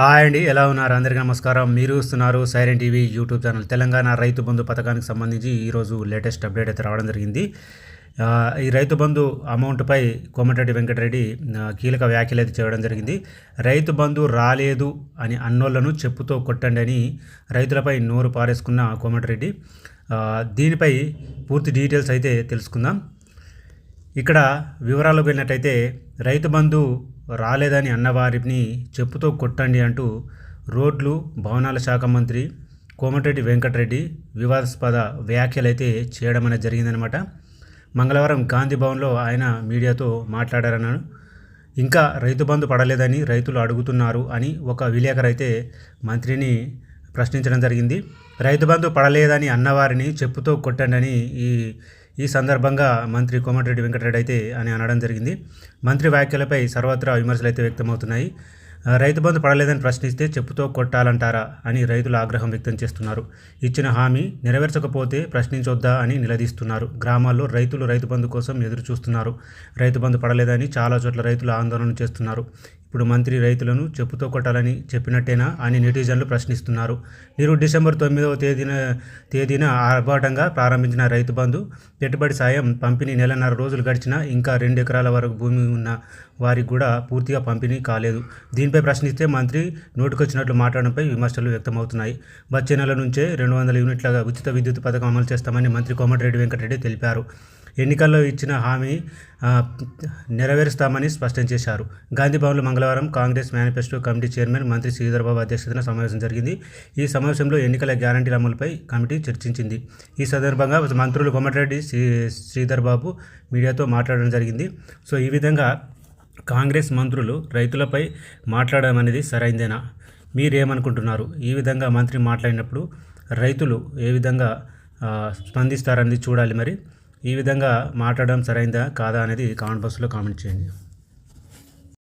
Hi అండి ఎలా ఉన్నారు? అందరికీ నమస్కారం. మీరు ఇస్తున్నారు siren TV YouTube channel. Telangana Rythu Bandhu పథకానికి సంబంధించి ఈరోజు లేటెస్ట్ అప్డేట్ అయితే రావడం జరిగింది. ఈ రైతు బంధు అమౌంట్పై కోమటిరెడ్డి వెంకటరెడ్డి కీలక వ్యాఖ్యలు అయితే చేయడం జరిగింది. రైతు బంధు రాలేదు అని అన్నోళ్ళను చెప్పుతో కొట్టండి అని రైతులపై నోరు పారేసుకున్న కోమటిరెడ్డి. దీనిపై పూర్తి డీటెయిల్స్ అయితే తెలుసుకుందాం. ఇక్కడ వివరాలకు వెళ్ళినట్టయితే రైతు బంధు రాలేదని అన్నవారిని చెప్పుతో కొట్టండి అంటూ రోడ్లు భవనాల శాఖ మంత్రి కోమటిరెడ్డి వెంకటరెడ్డి వివాదాస్పద వ్యాఖ్యలు అయితే చేయడం అనేది జరిగిందనమాట మంగళవారం గాంధీ భవన్లో ఆయన మీడియాతో మాట్లాడారన్నాను ఇంకా రైతు బంధు పడలేదని రైతులు అడుగుతున్నారు అని ఒక విలేకరు అయితే మంత్రిని ప్రశ్నించడం జరిగింది. రైతు బంధు పడలేదని అన్నవారిని చెప్పుతో కొట్టండి అని ఈ ఈ సందర్భంగా మంత్రి కోమటిరెడ్డి వెంకటరెడ్డి అయితే అని అనడం జరిగింది. మంత్రి వ్యాఖ్యలపై సర్వత్రా విమర్శలు అయితే వ్యక్తమవుతున్నాయి రైతు బంధు పడలేదని ప్రశ్నిస్తే చెప్పుతో కొట్టాలంటారా? అని రైతులు ఆగ్రహం వ్యక్తం చేస్తున్నారు. ఇచ్చిన హామీ నెరవేర్చకపోతే ప్రశ్నించొద్దా అని నిలదీస్తున్నారు. గ్రామాల్లో రైతులు రైతు బంధు కోసం ఎదురు చూస్తున్నారు రైతు బంధు పడలేదని చాలా చోట్ల రైతులు ఆందోళన చేస్తున్నారు. ఇప్పుడు మంత్రి రైతులను చెప్పుతో కొట్టాలని చెప్పినట్టేనా అని నెటిజన్లు ప్రశ్నిస్తున్నారు. మీరు డిసెంబర్ తొమ్మిదవ తేదీన తేదీన ఆర్భాటంగా ప్రారంభించిన రైతు బంధు పెట్టుబడి సాయం పంపిణీ నెలన్నర రోజులు గడిచినా ఇంకా రెండు ఎకరాల వరకు భూమి ఉన్న వారికి కూడా పూర్తిగా పంపిణీ కాలేదు. దీనిపై ప్రశ్నిస్తే మంత్రి నోటుకొచ్చినట్లు మాట్లాడడంపై విమర్శలు వ్యక్తమవుతున్నాయి. వచ్చే నెల నుంచే రెండు వందల యూనిట్ల ఉచిత విద్యుత్ పథకం అమలు చేస్తామని మంత్రి కోమటిరెడ్డి వెంకటరెడ్డి తెలిపారు. ఎన్నికల్లో ఇచ్చిన హామీ నెరవేరుస్తామని స్పష్టం చేశారు. గాంధీభవన్లో మంగళవారం కాంగ్రెస్ మేనిఫెస్టో కమిటీ చైర్మన్ మంత్రి శ్రీధర్బాబు అధ్యక్షతన సమావేశం జరిగింది. ఈ సమావేశంలో ఎన్నికల గ్యారంటీల అమలుపై కమిటీ చర్చించింది. ఈ సందర్భంగా మంత్రులు కొమటిరెడ్డి శ్రీ శ్రీధర్బాబు మీడియాతో మాట్లాడడం జరిగింది. సో ఈ విధంగా కాంగ్రెస్ మంత్రులు రైతులపై మాట్లాడడం అనేది సరైందేనా? మీరేమనుకుంటున్నారు? ఈ విధంగా మంత్రి మాట్లాడినప్పుడు రైతులు ఏ విధంగా స్పందిస్తారనేది చూడాలి మరి. ఈ విధంగా మాట్లాడడం సరైందా కాదా అనేది కామెంట్ బాక్స్లో కామెంట్ చేయండి.